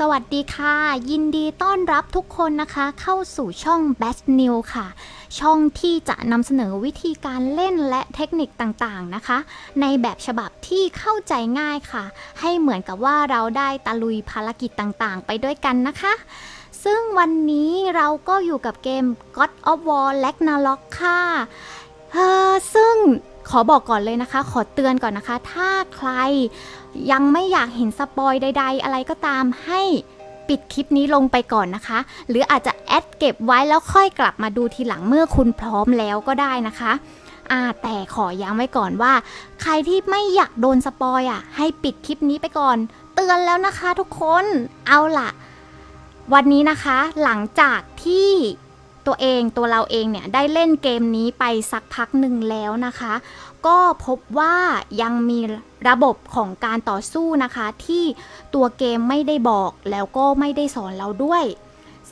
สวัสดีค่ะ ยินดีต้อนรับทุกคนนะคะ เข้าสู่ช่อง Best New ค่ะ ช่องที่จะนำเสนอวิธีการเล่นและเทคนิคต่างๆนะคะ ในแบบฉบับที่เข้าใจง่ายค่ะ ให้เหมือนกับว่าเราได้ตะลุยภารกิจต่างๆ ไปด้วยกันนะคะ ซึ่งวันนี้เราก็อยู่กับเกม God of War Ragnarok ค่ะเออซึ่ง ขอบอกก่อนเลยนะคะ ขอเตือนก่อนนะคะ ถ้าใครยังไม่อยากเห็นสปอยใด ๆ อะไรก็ตามให้ปิดคลิปนี้ลงไปก่อนนะคะ หรืออาจจะแอดเก็บไว้แล้วค่อยกลับมาดูทีหลังเมื่อคุณพร้อมแล้วก็ได้นะคะอ่าแต่ขอย้ำไว้ก่อนว่า ใครที่ไม่อยากโดนสปอยอะ ให้ปิดคลิปนี้ไปก่อน เตือนแล้วนะคะทุกคน เอาล่ะ วันนี้นะคะ หลังจากที่ ตัวเองตัวเราเองเนี่ยได้เล่นเกมนี้ไปสักพักหนึ่งแล้วนะคะ ก็พบว่ายังมีระบบของการต่อสู้นะคะ ที่ตัวเกมไม่ได้บอกแล้วก็ไม่ได้สอนเราด้วย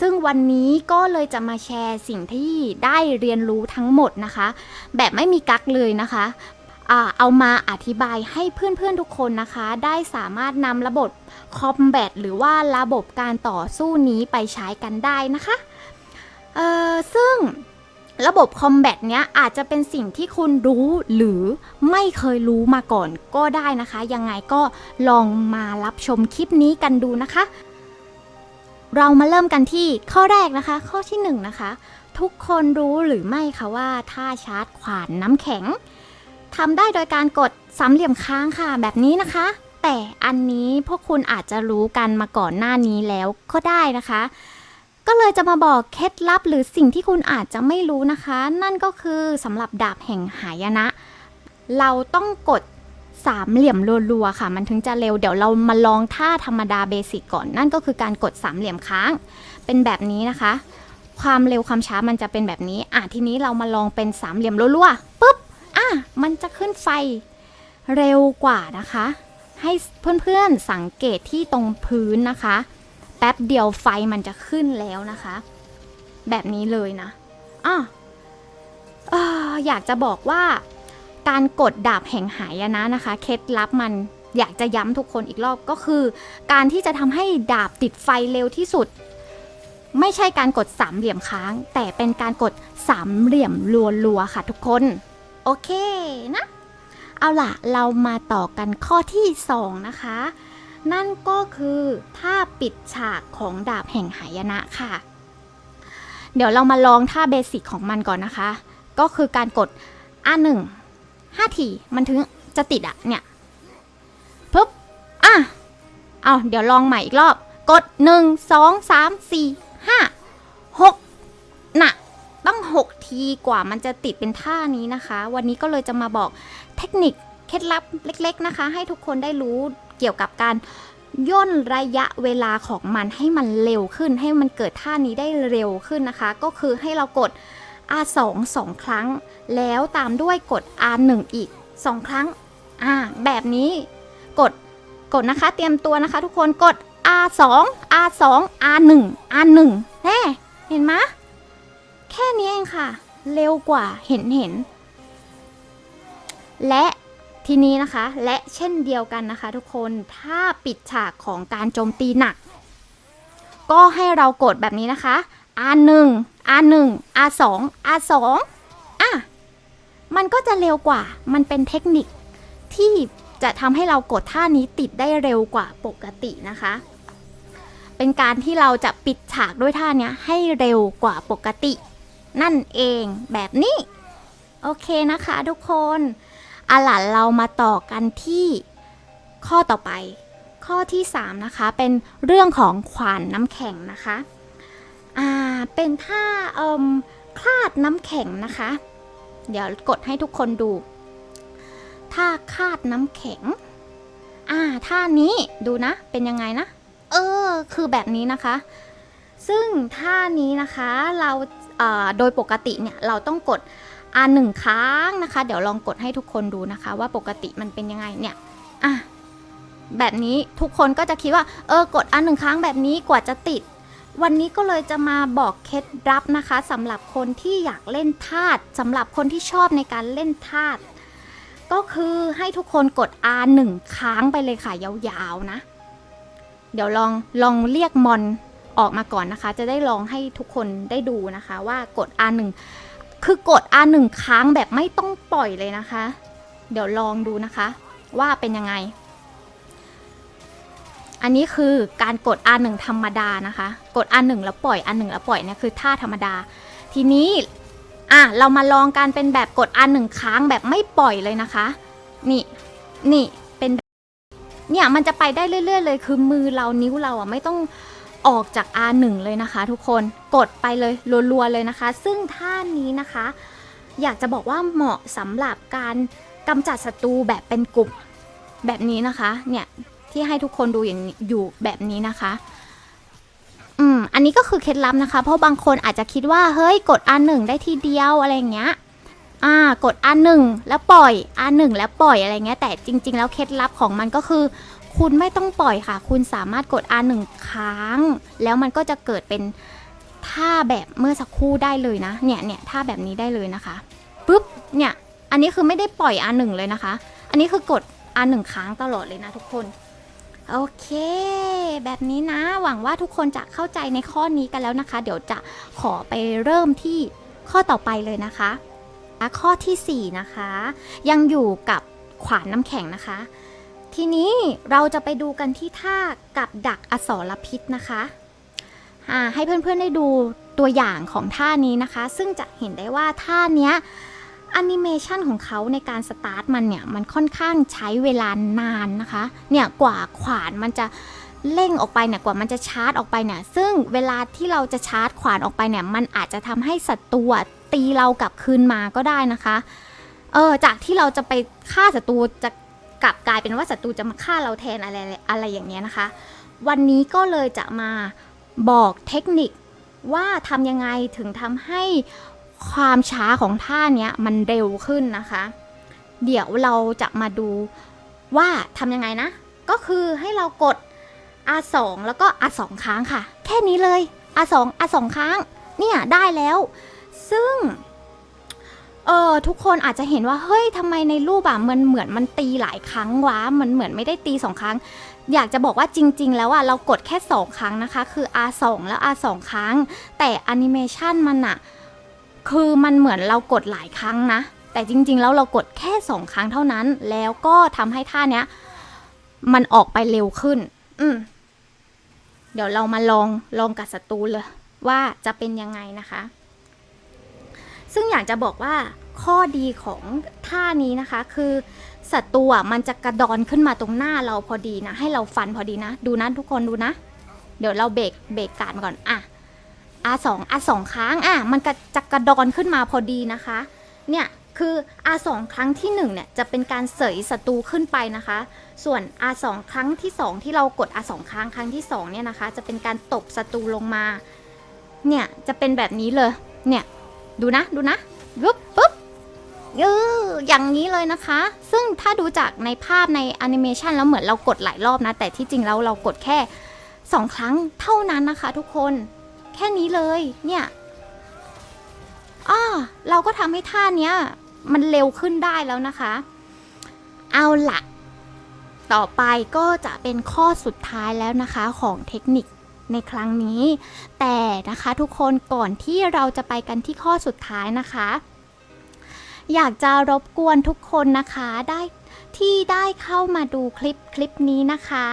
ซึ่งวันนี้ก็เลยจะมาแชร์สิ่งที่ได้เรียนรู้ทั้งหมดนะคะ แบบไม่มีกักเลยนะคะเอามาอธิบายให้เพื่อนๆทุกคนนะคะ ได้สามารถนำระบบคอมแบทหรือว่าระบบการต่อสู้นี้ไปใช้กันได้นะคะ เออซึ่งระบบคอมแบทเนี้ยอาจจะเป็นสิ่งที่คุณรู้หรือไม่เคยรู้มาก่อนก็ได้นะคะ ยังไงก็ลองมารับชมคลิปนี้กันดูนะคะ เรามาเริ่มกันที่ข้อแรกนะคะ ข้อที่หนึ่งนะคะ ทุกคนรู้หรือไม่คะว่าท่าชาร์จขวานน้ำแข็งทำได้โดยการกดสามเหลี่ยมค้างค่ะ แบบนี้นะคะ แต่อันนี้พวกคุณอาจจะรู้กันมาก่อนหน้านี้แล้วก็ได้นะคะ ก็เลยจะมาบอกเคล็ดลับหรือสิ่งที่คุณอาจจะไม่รู้นะคะ นั่นก็คือสำหรับดาบแห่งหายนะ เราต้องกดสามเหลี่ยมรัวๆค่ะ มันถึงจะเร็วเดี๋ยวเรามาลองท่าธรรมดาเบสิกก่อน นั่นก็คือการกดสามเหลี่ยมค้าง เป็นแบบนี้นะคะ ความเร็วความช้ามันจะเป็นแบบนี้ อะทีนี้เรามาลองเป็นสามเหลี่ยมรัวๆปุ๊บอะมันจะขึ้นไฟเร็วกว่านะคะ ให้เพื่อนๆสังเกตที่ตรงพื้นนะคะ แป๊บเดียวไฟมันจะขึ้นแล้วนะคะ แบบนี้เลยนะอะออยากจะบอกว่าการกดดาบแห่งหายนะนะคะ เคล็ดลับมันอยากจะย้ำทุกคนอีกรอบก็คือ การที่จะทำให้ดาบติดไฟเร็วที่สุด ไม่ใช่การกดสามเหลี่ยมค้าง แต่เป็นการกดสามเหลี่ยมรัวๆค่ะทุกคน โอเคนะ เอาล่ะเรามาต่อกันข้อที่สองนะคะ นั่นก็คือท่าปิดฉากของดาบแห่งหายนะค่ะ เดี๋ยวเรามาลองท่าเบสิกของมันก่อนนะคะ ก็คือการกด R1 5ทีมันถึงจะติดอะเนี่ยปึ๊บอะเอาเดี๋ยวลองใหม่อีกรอบ กด1 2 3 4 5 6น่ะต้อง 6 ทีกว่ามันจะติดเป็นท่านี้นะคะ วันนี้ก็เลยจะมาบอกเทคนิค เคล็ดลับเล็กๆนะคะ ให้ทุกคนได้รู้เกี่ยวกับการย่นระยะเวลาของมันให้มันเร็วขึ้น ให้มันเกิดท่านี้ได้เร็วขึ้นนะคะ ก็คือให้เรากด R2 2 ครั้ง แล้วตามด้วยกด R1 อีก 2 ครั้งอ่าแบบนี้กดกดนะคะ เตรียมตัวนะคะ ทุกคนกด R2 R2 R1 R1 แน่เห็นไหมแค่นี้เองค่ะ เร็วกว่าเห็นเห็น และ ทีนี้นะคะและเช่นเดียวกันนะคะ ทุกคนถ้าปิดฉากของการโจมตีหนัก ก็ให้เรากดแบบนี้นะคะ R1 R1 R2 R2 อะมันก็จะเร็วกว่ามันเป็นเทคนิคที่จะทำให้เรากดท่านี้ติดได้เร็วกว่าปกตินะคะ เป็นการที่เราจะปิดฉากด้วยท่านี้ให้เร็วกว่าปกติ นั่นเองแบบนี้ โอเคนะคะทุกคน อาล่ะเรามาต่อกันที่ข้อต่อไป ข้อที่ 3 นะคะ เป็นเรื่องของขวานน้ำแข็งนะคะอ่าเป็นท่าเอ่มคลาดน้ำแข็งนะคะ เดี๋ยวกดให้ทุกคนดูท่าคาดน้ำแข็ง อ่า ท่านี้ดูนะ เป็นยังไงนะ เออ คือแบบนี้นะคะ ซึ่งท่านี้นะคะ เรา โดยปกติเนี่ย เราต้องกด R หนึ่งครั้งนะคะ เดี๋ยวลองกดให้ทุกคนดูนะคะ ว่าปกติมันเป็นยังไงเนี่ยอะแบบนี้ทุกคนก็จะคิดว่า เออกด R หนึ่งครั้งแบบนี้กว่าจะติด วันนี้ก็เลยจะมาบอกเคล็ดลับนะคะสำหรับคนที่อยากเล่นธาตุสำหรับคนที่ชอบในการเล่นธาตุก็คือให้ทุกคนกด R 1ค้างไปเลยค่ะยาวๆนะ เดี๋ยวลองลองเรียกมอนออกมาก่อนนะคะ จะได้ลองให้ทุกคนได้ดูนะคะว่ากด R1 คือกด R1 ค้างแบบไม่ต้องปล่อยเลยนะคะ เดี๋ยวลองดูนะคะ ว่าเป็นยังไง อันนี้คือการกด R1 ธรรมดานะคะ กด R1 แล้วปล่อย R1 แล้วปล่อยเนี่ยคือท่าธรรมดา ทีนี้อะเรามาลองการเป็นแบบกด R1 ค้างแบบไม่ปล่อยเลยนะคะ นี่นี่เป็นเนี่ยมันจะไปได้เรื่อย ๆ เลย คือมือเรานิ้วเราอะไม่ต้อง ออกจาก R1 เลยนะคะ ทุกคนกดไปเลยรัวๆเลยนะคะ ซึ่งท่านี้นะคะ อยากจะบอกว่าเหมาะสำหรับการกำจัดศัตรูแบบเป็นกลุ่มแบบนี้นะคะเนี่ยที่ให้ทุกคนดูอย่างอยู่แบบนี้นะคะอืมอันนี้ก็คือเคล็ดลับนะคะ เพราะบางคนอาจจะคิดว่าเฮ้ยกด R1 ได้ทีเดียวอะไรอย่างเงี้ยอ่ากด R1 แล้วปล่อย R1 แล้วปล่อยอะไรเงี้ยแต่จริง ๆ แล้วเคล็ดลับของมันก็คือ คุณไม่ต้องปล่อยค่ะ คุณสามารถกด R1 ค้างแล้วมันก็จะเกิดเป็นท่าแบบเมื่อสักครู่ได้เลยนะ เนี่ยเนี่ยท่าแบบนี้ได้เลยนะคะปุ๊บ เนี่ย อันนี้คือไม่ได้ปล่อย R1 เลยนะคะ อันนี้คือกด R1 ค้างตลอดเลยนะทุกคน โอเค แบบนี้นะ หวังว่าทุกคนจะเข้าใจในข้อนี้กันแล้วนะคะ เดี๋ยวจะขอไปเริ่มที่ข้อต่อไปเลยนะคะ ข้อทีสี่4 นะคะ ยังอยู่กับขวานน้ำแข็งนะคะ ทีนี้เราจะไปดูกันที่ท่ากับดักอสรพิษนะคะให้เพื่อนๆได้ดูตัวอย่างของท่านี้นะคะ ซึ่งจะเห็นได้ว่าท่านี้แอนิเมชันของเขาในการสตาร์ทมันเนี่ย มันค่อนข้างใช้เวลานานนะคะ เนี่ยกว่าขวานมันจะเร่งออกไปเนี่ยกว่ามันจะชาร์จออกไปเนี่ย ซึ่งเวลาที่เราจะชาร์จขวานออกไปเนี่ย มันอาจจะทำให้ศัตรูตีเรากลับคืนมาก็ได้นะคะ เออจากที่เราจะไปฆ่าศัตรูจะ กลับกลายเป็นว่าศัตรูจะมาฆ่าเราแทนอะไรอะไรอย่างเงี้ยนะคะ วันนี้ก็เลยจะมาบอกเทคนิคว่าทำยังไงถึงทำให้ความช้าของท่าเนี้ยมันเร็วขึ้นนะคะ เดี๋ยวเราจะมาดูว่าทำยังไงนะ ก็คือให้เรากด R2 แล้วก็ R2 ครั้งค่ะ แค่นี้เลย R2 R2 ครั้งเนี่ยได้แล้ว ซึ่ง เออทุกคนอาจจะเห็นว่าเฮ้ยทำไมในรูปอะมันเหมือนมันตีหลายครั้งวะมันเหมือนไม่ได้ตีสองครั้ง อยากจะบอกว่าจริง ๆ แล้วอะเรากดแค่สองครั้งนะคะ คือ R2 แล้ว R2 ครั้ง แต่แอนิเมชันมันอะคือมันเหมือนเรากดหลายครั้งนะ แต่จริง ๆ แล้วเรากดแค่สองครั้งเท่านั้น แล้วก็ทำให้ท่าเนี้ยมันออกไปเร็วขึ้น อืมเดี๋ยวเรามาลองลองกับศัตรูเลย ว่าจะเป็นยังไงนะคะ ซึ่งอยากจะบอกว่าข้อดีของท่านี้นะคะ คือศัตรูมันจะกระดอนขึ้นมาตรงหน้าเราพอดีนะ ให้เราฟันพอดีนะ ดูนะทุกคนดูนะ เดี๋ยวเราเบรกเบรกการก่อนอะ R2 R2 ครั้งอะมันกจะกระดอนขึ้นมาพอดีนะคะ เนี่ยคือ R2 ครั้งที่1เนี่ยจะเป็นการเสยศัตรูขึ้นไปนะคะ ส่วน R2 ครั้งที่ 2 ที่เรากด R2 ครั้งครั้งที่2เนี่ยนะคะ จะเป็นการตบศัตรูลงมา เนี่ยจะเป็นแบบนี้เลย เนี่ย ดูนะดูนะปุ๊บปุ๊บเอออย่างนี้เลยนะคะ ซึ่งถ้าดูจากในภาพในแอนิเมชันแล้วเหมือนเรากดหลายรอบนะ แต่ที่จริงแล้วเรากดแค่ 2 ครั้งเท่านั้นนะคะทุกคน แค่นี้เลยเนี่ยอ้าเราก็ทำให้ท่าเนี้ยมันเร็วขึ้นได้แล้วนะคะ เอาละต่อไปก็จะเป็นข้อสุดท้ายแล้วนะคะของเทคนิค ในครั้งนี้ แต่นะคะทุกคนก่อนที่เราจะไปกันที่ข้อสุดท้ายนะคะ อยากจะรบกวนทุกคนนะคะได้ ที่ได้เข้ามาดูคลิปคลิปนี้นะคะ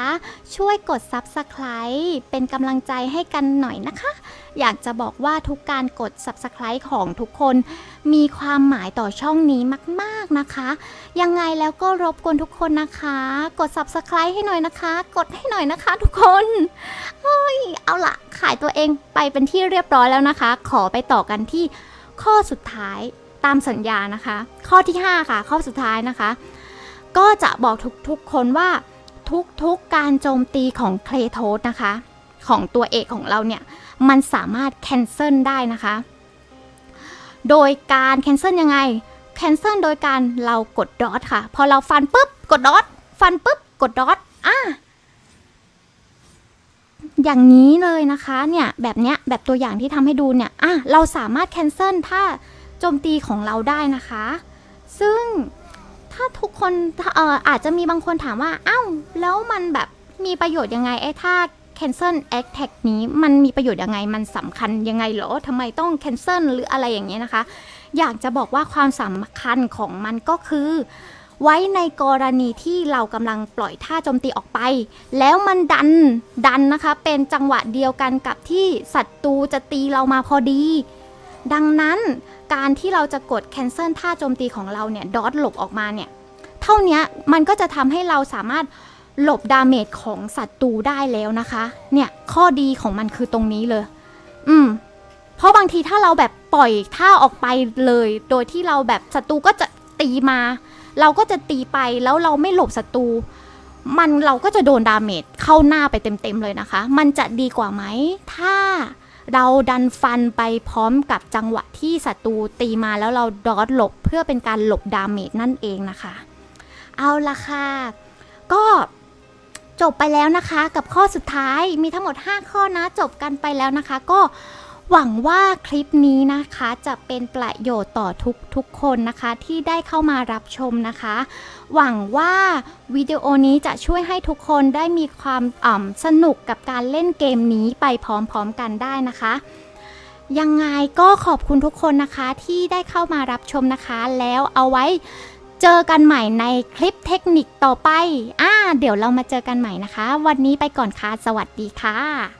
ช่วยกด Subscribe เป็นกำลังใจให้กันหน่อยนะคะ อยากจะบอกว่าทุกการกด Subscribe ของทุกคน มีความหมายต่อช่องนี้มาก ๆนะคะ ยังไงแล้วก็รบกวนทุกคนนะคะ กด Subscribe ให้หน่อยนะคะ กดให้หน่อยนะคะทุกคนเฮ้ยเอาละขายตัวเองไปเป็นที่เรียบร้อยแล้วนะคะ ขอไปต่อกันที่ข้อสุดท้ายตามสัญญานะคะ ข้อที่ 5 ค่ะ ข้อสุดท้ายนะคะ ก็จะบอกทุกๆคนว่าทุกๆการโจมตีของเคลโทสนะคะ ของตัวเอกของเราเนี่ย มันสามารถแคนเซิลได้นะคะ โดยการแคนเซิลยังไงแคนเซิลโดยการเรากดดอทค่ะ พอเราฟันปุ๊บ กดดอทฟันปุ๊บ กดดอทอะอย่างนี้เลยนะคะเนี่ยแบบเนี้ยแบบตัวอย่างที่ทำให้ดูเนี่ยอะเราสามารถแคนเซิลถ้าโจมตีของเราได้นะคะ ซึ่ง ถ้าทุกคนเอ่ออาจจะมีบางคนถามว่า อ้าว แล้วมันแบบมีประโยชน์ยังไงไอ้ถ้า cancel attack นี้มันมีประโยชน์ยังไง มันสำคัญยังไงเหรอทำไมต้อง cancel หรืออะไรอย่างเงี้ยนะคะ อยากจะบอกว่าความสำคัญของมันก็คือ ไว้ในกรณีที่เรากำลังปล่อยท่าโจมตีออกไป แล้วมันดันดันนะคะ เป็นจังหวะเดียวกันกับที่ศัตรูจะตีเรามาพอดี ดังนั้นการที่เราจะกด cancel ท่าโจมตีของเราเนี่ยดอทหลบออกมาเนี่ย เท่านี้มันก็จะทำให้เราสามารถหลบดาเมจของศัตรูได้แล้วนะคะ เนี่ยข้อดีของมันคือตรงนี้เลย อืม เพราะบางทีถ้าเราแบบปล่อยท่าออกไปเลย โดยที่เราแบบศัตรูก็จะตีมา เราก็จะตีไปแล้วเราไม่หลบศัตรูมันเราก็จะโดนดาเมจเข้าหน้าไปเต็มๆเลยนะคะ มันจะดีกว่าไหม ถ้า เราดันฟันไปพร้อมกับจังหวะที่ศัตรูตีมาแล้วเราดอดหลบเพื่อเป็นการหลบดาเมจนั่นเองนะคะ เอาละค่ะ ก็จบไปแล้วนะคะกับข้อสุดท้ายมีทั้งหมด 5 ข้อนะจบกันไปแล้วนะคะ ก็หวังว่าคลิปนี้นะคะจะเป็นประโยชน์ต่อทุกทุกคนนะคะที่ได้เข้ามารับชมนะคะ หวังว่าวิดีโอนี้จะช่วยให้ทุกคนได้มีความอ่ำสนุกกับการเล่นเกมนี้ไปพร้อมๆกันได้นะคะ ยังไงก็ขอบคุณทุกคนนะคะที่ได้เข้ามารับชมนะคะ แล้วเอาไว้เจอกันใหม่ในคลิปเทคนิคต่อไป อ่า เดี๋ยวเรามาเจอกันใหม่นะคะ วันนี้ไปก่อนค่ะ สวัสดีค่ะ